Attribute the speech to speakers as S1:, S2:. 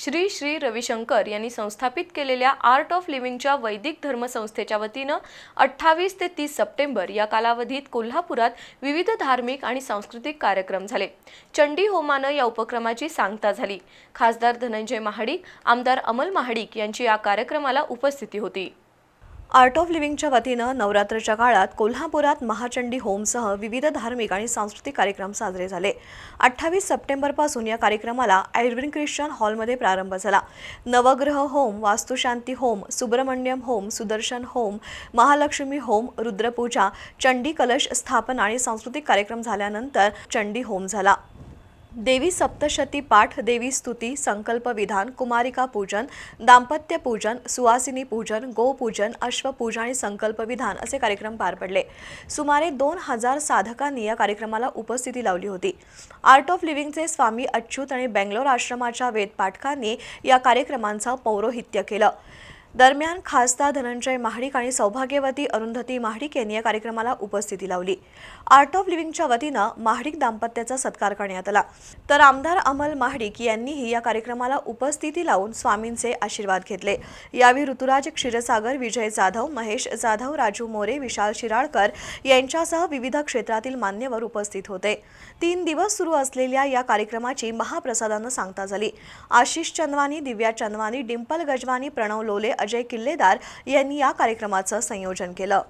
S1: श्री श्री रविशंकर यांनी संस्थापित केलेल्या आर्ट ऑफ लिव्हिंगच्या वैदिक धर्मसंस्थेच्या वतीनं अठ्ठावीस ते तीस सप्टेंबर या कालावधीत कोल्हापुरात विविध धार्मिक आणि सांस्कृतिक कार्यक्रम झाले. चंडी होमानं या उपक्रमाची सांगता झाली. खासदार धनंजय महाडिक आमदार अमल महाडिक यांची या कार्यक्रमाला उपस्थिती होती. आर्ट ऑफ लिव्हिंगच्या वतीनं नवरात्रच्या काळात कोल्हापुरात महाचंडी होमसह विविध धार्मिक आणि सांस्कृतिक कार्यक्रम साजरे झाले. अठ्ठावीस सप्टेंबरपासून या कार्यक्रमाला आयर्विन ख्रिश्चन हॉलमध्ये प्रारंभ झाला. नवग्रह होम वास्तुशांती होम सुब्रमण्यम होम सुदर्शन होम महालक्ष्मी होम रुद्रपूजा चंडी कलश स्थापना आणि सांस्कृतिक कार्यक्रम झाल्यानंतर चंडी होम झाला. देवी सप्तशती पाठ देवी स्तुती संकल्प विधान कुमारिका पूजन दाम्पत्य पूजन सुवासिनी पूजन गोपूजन अश्वपूजन आणि संकल्प विधान असे कार्यक्रम पार पडले. सुमारे दोन हजार साधकांनी या कार्यक्रमाला उपस्थिती लावली होती. आर्ट ऑफ लिव्हिंगचे स्वामी अच्युत आणि बेंगलोर आश्रमाच्या वेदपाठकांनी या कार्यक्रमांचं पौरोहित्य केलं. दरम्यान खासदार धनंजय महाडिक आणि सौभाग्यवती अरुंधती महाडिक यांनी या कार्यक्रमाला उपस्थिती लावली. आर्ट ऑफ लिव्हिंगच्या वतीनं महाडिक दाम्पत्याचा सत्कार करण्यात आला. तर आमदार अमल महाडिक यांनीही या कार्यक्रमाला उपस्थिती लावून स्वामींचे आशीर्वाद घेतले. यावेळी ऋतुराज क्षीरसागर विजय जाधव महेश जाधव राजू मोरे विशाल शिराळकर यांच्यासह विविध क्षेत्रातील मान्यवर उपस्थित होते. तीन दिवस सुरू असलेल्या या कार्यक्रमाची महाप्रसादानं सांगता झाली. आशिष चंदवानी दिव्या चंदवानी डिंपल गजवानी प्रणव लोले अजय किल्लेदार यांनी या कार्यक्रमाचं संयोजन केलं.